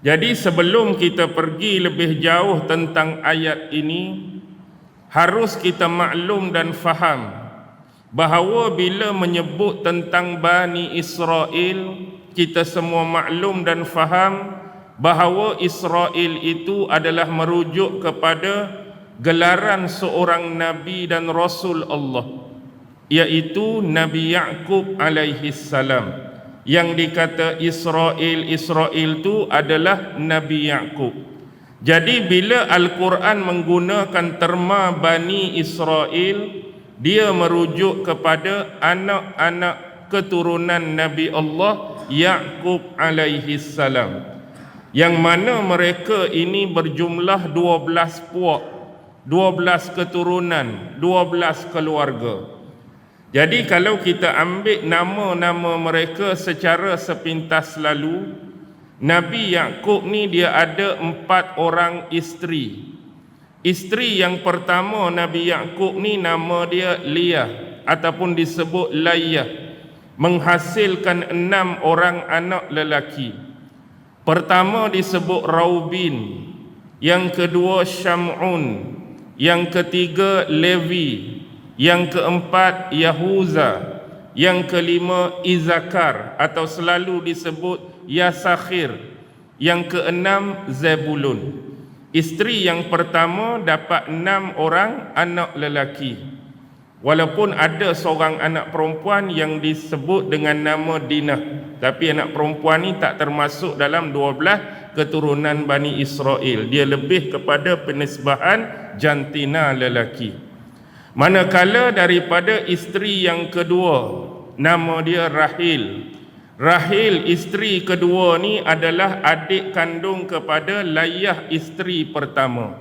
Jadi sebelum kita pergi lebih jauh tentang ayat ini harus kita maklum dan faham bahawa bila menyebut tentang Bani Israel kita semua maklum dan faham bahawa Israel itu adalah merujuk kepada gelaran seorang nabi dan rasul Allah iaitu Nabi Yaqub alaihi salam yang dikata Israel Israel itu adalah Nabi Yaqub. Jadi bila Al-Quran menggunakan terma Bani Israel dia merujuk kepada anak-anak keturunan Nabi Allah Yaqub alaihi salam. Yang mana mereka ini berjumlah 12 puak, 12 keturunan, 12 keluarga. Jadi kalau kita ambil nama-nama mereka secara sepintas lalu Nabi Yakub ni dia ada empat orang isteri. Isteri yang pertama Nabi Yakub ni nama dia Leah Ataupun disebut Layah Menghasilkan enam orang anak lelaki. Pertama disebut Raubin Yang kedua Sham'un Yang ketiga Levi yang keempat Yahuza, yang kelima Izakar atau selalu disebut Yasakhir, yang keenam Zebulun. Isteri yang pertama dapat enam orang anak lelaki. Walaupun ada seorang anak perempuan yang disebut dengan nama Dinah, tapi anak perempuan ni tak termasuk dalam dua belah keturunan Bani Israel. Dia lebih kepada penisbahan jantina lelaki. Manakala daripada isteri yang kedua nama dia Rahil. Rahil isteri kedua ni adalah adik kandung kepada Layah isteri pertama.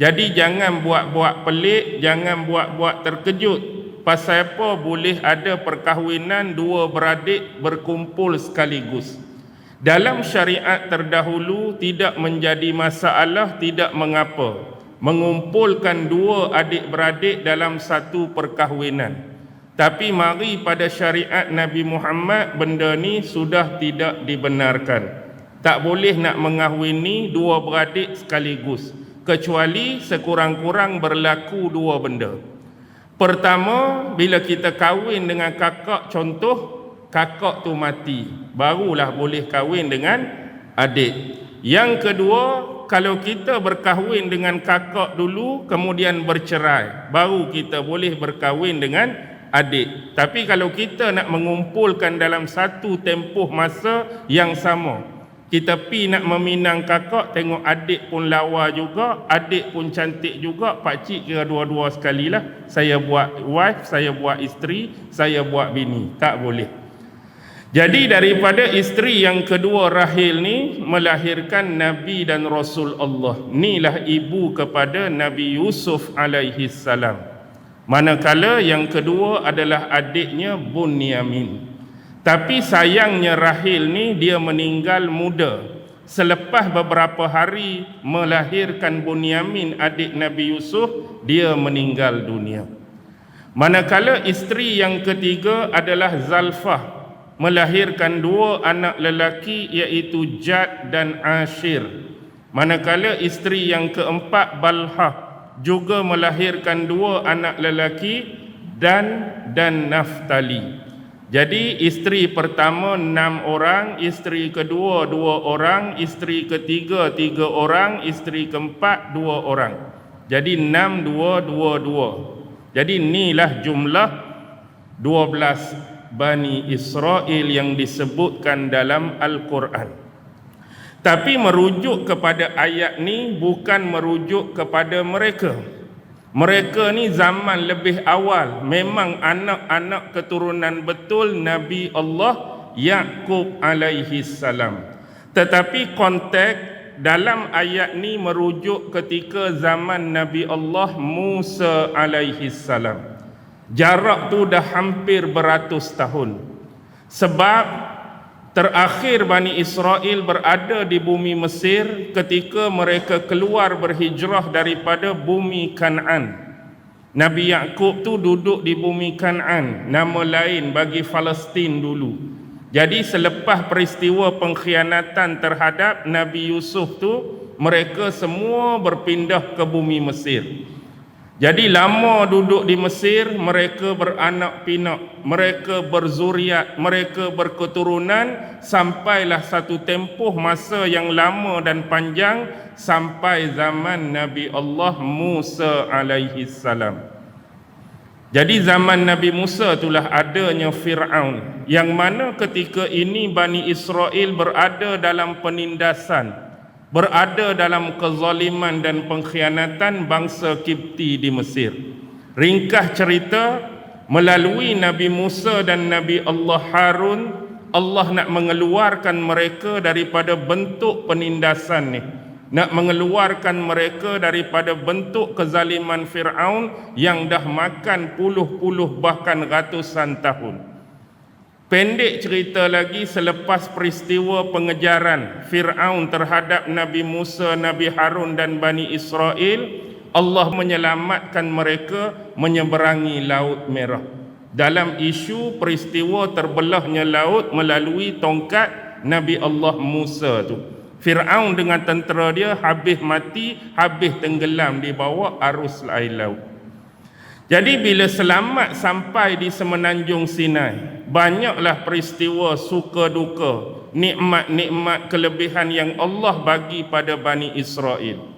Jadi jangan buat-buat pelik, jangan buat-buat terkejut. Pasal apa boleh ada perkahwinan dua beradik berkumpul sekaligus. Dalam syariat terdahulu tidak menjadi masalah, tidak mengapa mengumpulkan dua adik-beradik dalam satu perkahwinan. Tapi mari pada syariat Nabi Muhammad benda ni sudah tidak dibenarkan. Tak boleh nak mengahwini dua beradik sekaligus kecuali sekurang-kurang berlaku dua benda. Pertama, bila kita kahwin dengan kakak contoh kakak tu mati, barulah boleh kahwin dengan adik. Yang kedua, kalau kita berkahwin dengan kakak dulu kemudian bercerai baru kita boleh berkahwin dengan adik. Tapi kalau kita nak mengumpulkan dalam satu tempoh masa yang sama kita pi nak meminang kakak tengok adik pun lawa juga adik pun cantik juga pak cik kira dua-dua sekali lah. Saya buat wife saya buat isteri saya buat bini. Tak boleh jadi daripada isteri yang kedua Rahil ni melahirkan Nabi dan Rasul Allah. Inilah ibu kepada Nabi Yusuf alaihi salam. Manakala yang kedua adalah adiknya Bunyamin. Tapi sayangnya Rahil ni dia meninggal muda. Selepas beberapa hari melahirkan Bunyamin adik Nabi Yusuf, dia meninggal dunia. Manakala isteri yang ketiga adalah Zalfah melahirkan dua anak lelaki iaitu Jad dan Ashir. Manakala isteri yang keempat Balha juga melahirkan dua anak lelaki dan dan Naftali. Jadi isteri pertama enam orang, isteri kedua dua orang, isteri ketiga tiga orang, isteri keempat dua orang. Jadi enam dua dua dua. Jadi inilah jumlah dua belas Bani Israel yang disebutkan dalam Al-Quran. Tapi merujuk kepada ayat ni bukan merujuk kepada mereka. Mereka ni zaman lebih awal memang anak-anak keturunan betul Nabi Allah Yaqub alaihi salam. Tetapi konteks dalam ayat ni merujuk ketika zaman Nabi Allah Musa alaihi salam. Jarak tu dah hampir beratus tahun. Sebab terakhir Bani Israel berada di bumi Mesir ketika mereka keluar berhijrah daripada bumi Kan'an. Nabi Yakub tu duduk di bumi Kan'an, nama lain bagi Palestin dulu. Jadi selepas peristiwa pengkhianatan terhadap Nabi Yusuf tu mereka semua berpindah ke bumi Mesir. Jadi lama duduk di Mesir, mereka beranak pinak, mereka berzuriat, mereka berketurunan sampailah satu tempoh masa yang lama dan panjang sampai zaman Nabi Allah Musa alaihi salam. Jadi zaman Nabi Musa itulah adanya Fir'aun yang mana ketika ini Bani Israel berada dalam penindasan berada dalam kezaliman dan pengkhianatan bangsa Kipti di Mesir. Ringkas cerita, melalui Nabi Musa dan Nabi Allah Harun, Allah nak mengeluarkan mereka daripada bentuk penindasan ni. Nak mengeluarkan mereka daripada bentuk kezaliman Fir'aun yang dah makan puluh-puluh bahkan ratusan tahun. Pendek cerita lagi selepas peristiwa pengejaran Fir'aun terhadap Nabi Musa, Nabi Harun dan Bani Israel Allah menyelamatkan mereka menyeberangi Laut Merah. Dalam isu peristiwa terbelahnya laut melalui tongkat Nabi Allah Musa tu. Fir'aun dengan tentera dia habis mati, habis tenggelam di bawah arus air laut. Jadi bila selamat sampai di semenanjung Sinai, banyaklah peristiwa suka duka, nikmat-nikmat kelebihan yang Allah bagi pada Bani Israel.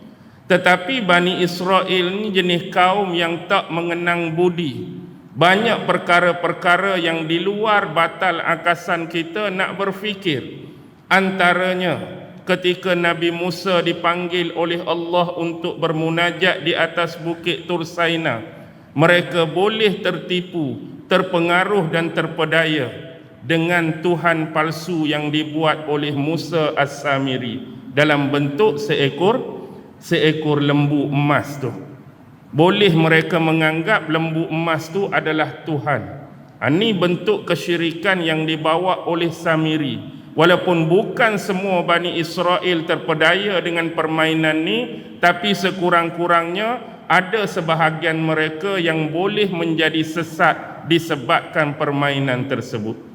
Tetapi Bani Israel ni jenis kaum yang tak mengenang budi. Banyak perkara-perkara yang di luar batal akasan kita nak berfikir. Antaranya ketika Nabi Musa dipanggil oleh Allah untuk bermunajat di atas bukit Tursaina mereka boleh tertipu, terpengaruh dan terpedaya dengan Tuhan palsu yang dibuat oleh Musa As-Samiri dalam bentuk seekor seekor lembu emas tu. Boleh mereka menganggap lembu emas tu adalah Tuhan. Ini ha, bentuk kesyirikan yang dibawa oleh Samiri. Walaupun bukan semua Bani Israel terpedaya dengan permainan ni, tapi sekurang-kurangnya ada sebahagian mereka yang boleh menjadi sesat disebabkan permainan tersebut.